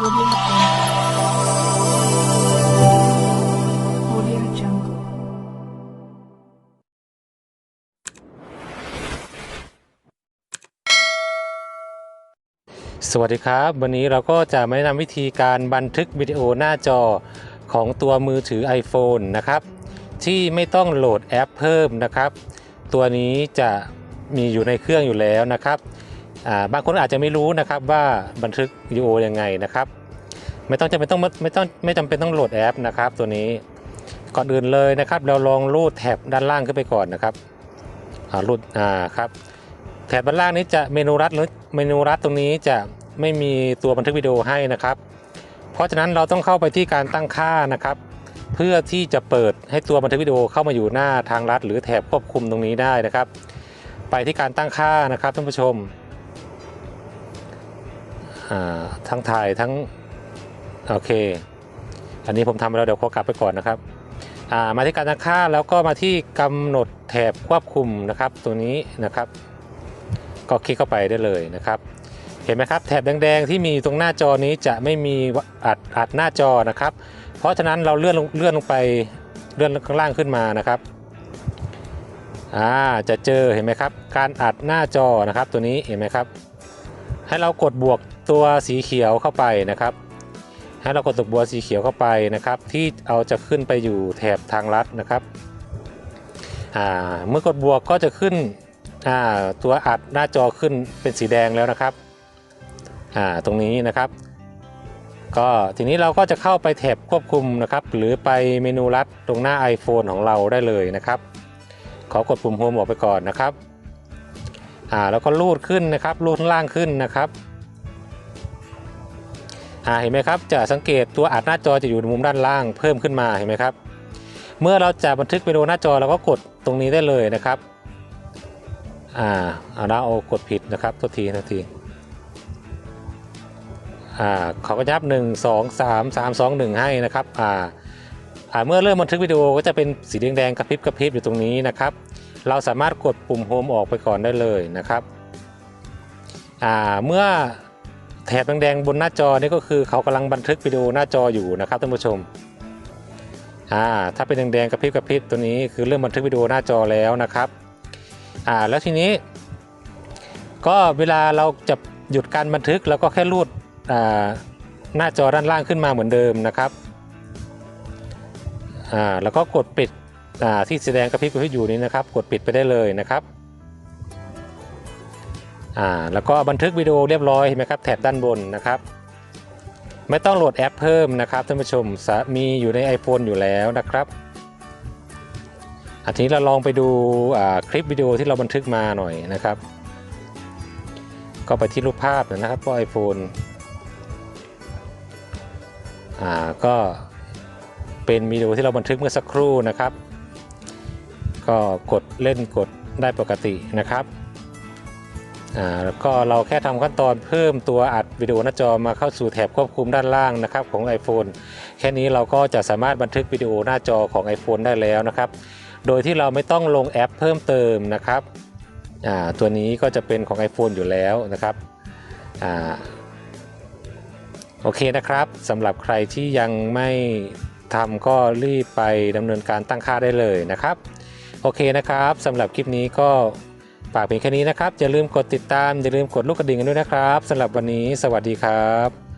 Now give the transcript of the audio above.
Audio Jungle. Jungle. สวัสดีครับ วันนี้เราก็จะมาแนะนำวิธีการบันทึกวิดีโอหน้าจอของตัวมือถือ iPhone นะครับ ที่ไม่ต้องโหลดแอปเพิ่มนะครับ ตัวนี้จะมีอยู่ในเครื่องอยู่แล้วนะครับ บางคนอาจจะไม่รู้นะครับว่าบันทึกวิดีโอยังไงนะครับ ไม่ต้องจำเป็นต้องไม่ต้องไม่จำเป็นต้องโหลดแอปนะครับ ตัวนี้ก่อนอื่นเลยนะครับ เราลองรูดแถบด้านล่างขึ้นไปก่อนนะครับอ่ารูดอ่าครับแถบด้านล่างนี้จะเมนูรัดหรือเมนูรัดตรงนี้จะไม่มีตัวบันทึกวิดีโอให้นะครับ เพราะฉะนั้นเราต้องเข้าไปที่การตั้งค่านะครับ เพื่อที่จะเปิดให้ตัวบันทึกวิดีโอเข้ามาอยู่หน้าทางลัดหรือแถบควบคุมตรงนี้ได้นะครับ ไปที่การตั้งค่านะครับท่านผู้ชม ทั้งถ่ายทั้งโอเค อันนี้ผมทำไปแล้วเดี๋ยวขอกลับไปก่อนนะครับามาที่การตั้งค่าแล้วก็มาที่กำหนดแถบควบคุมนะครับ ตัวนี้นะครับ ก็คลิกเข้าไปได้เลยนะครับ เห็นไหมครับแถบแดงๆที่มีตรงหน้าจอนี้จะไม่มีอัดอัดหน้าจอนะครับ เพราะฉะนั้นเราเลื่อนลงเลื่อนลงไปเลื่อนข้างล่างขึ้นมานะครับอ่าจะเจอเห็นไหมครับ การอัดหน้าจอนะครับ ตัวนี้เห็นไหมครับ ให้เรากดบวกตัวสีเขียวเข้าไปนะครับ ให้เรากดตัวบวกสีเขียวเข้าไปนะครับ ที่เอาจะขึ้นไปอยู่แถบทางลัดนะครับเมื่อกดบวกก็จะขึ้นตัวอัดหน้าจอขึ้นเป็นสีแดงแล้วนะครับตรงนี้นะครับ ก็ทีนี้เราก็จะเข้าไปแถบควบคุมนะครับ หรือไปเมนูลัดตรงหน้า iPhone ของเราได้เลยนะครับ ขอกดปุ่มโฮมออกไปก่อนนะครับ อ่าแล้วก็ลูดขึ้นนะครับลูดข้างล่างขึ้นนะครับอ่าเห็นไหมครับจะสังเกตตัวอัดหน้าจอจะอยู่ในมุมด้านล่างเพิ่มขึ้นมาเห็นไหมครับ เมื่อเราจะบันทึกวิดีโอหน้าจอเราก็กดตรงนี้ได้เลยนะครับอ่าเอาละเอกดผิดนะครับตัวทีนาทีอ่าเขาก็ยับ 1 2 3 3 2 1 ให้นะครับอ่าอ่าเมื่อเริ่มบันทึกวิดีโอก็จะเป็นสีแดงๆกระพริบกระพริบอยู่ตรงนี้นะครับ เราสามารถกดปุ่มโฮมออกไปก่อนได้เลยนะครับเมื่อแถบแดงๆบนหน้าจอนี่ก็คือเขากำลังบันทึกวิดีโอหน้าจออยู่นะครับท่านผู้ชมถ้าเป็นแดงๆกระพริบกระพริบตัวนี้คือเริ่มบันทึกวิดีโอหน้าจอแล้วนะครับแล้วทีนี้ก็เวลาเราจะหยุดการบันทึกเราก็แค่รูดหน้าจอด้านล่างขึ้นมาเหมือนเดิมนะครับแล้วก็กดปิด ที่แสดงกระพริบกระพริบอยู่นี้นะครับ กดปิดไปได้เลยนะครับอ่าแล้วก็บันทึกวิดีโอเรียบร้อยเห็นไหมครับแถบด้านบนนะครับ ไม่ต้องโหลดแอปเพิ่มนะครับท่านผู้ชมมีอยู่ใน iPhone อยู่แล้วนะครับอาทีนี้เราลองไปดูคลิปวิดีโอที่เราบันทึกมาหน่อยนะครับ ก็ไปที่รูปภาพนะครับเพราะ iPhone อ่าก็เป็นวิดีโอที่เราบันทึกเมื่อสักครู่นะครับ ก็กดเล่นกดได้ปกตินะครับอ่าแล้วก็เราแค่ทำขั้นตอนเพิ่มตัวอัดวิดีโอหน้าจอมาเข้าสู่แถบควบคุมด้านล่างนะครับของ iPhone แค่นี้เราก็จะสามารถบันทึกวิดีโอหน้าจอของ iPhone ได้แล้วนะครับ โดยที่เราไม่ต้องลงแอปเพิ่มเติมนะครับอ่าตัวนี้ก็จะเป็นของ iPhone อยู่แล้วนะครับอ่าโอเคนะครับสำหรับใครที่ยังไม่ทำก็รีบไปดำเนินการตั้งค่าได้เลยนะครับ โอเคนะครับสำหรับคลิปนี้ก็ฝากเพียงแค่นี้นะครับอย่าลืมกดติดตามอย่าลืมกดลูกกระดิ่งกันด้วยนะครับสำหรับวันนี้สวัสดีครับ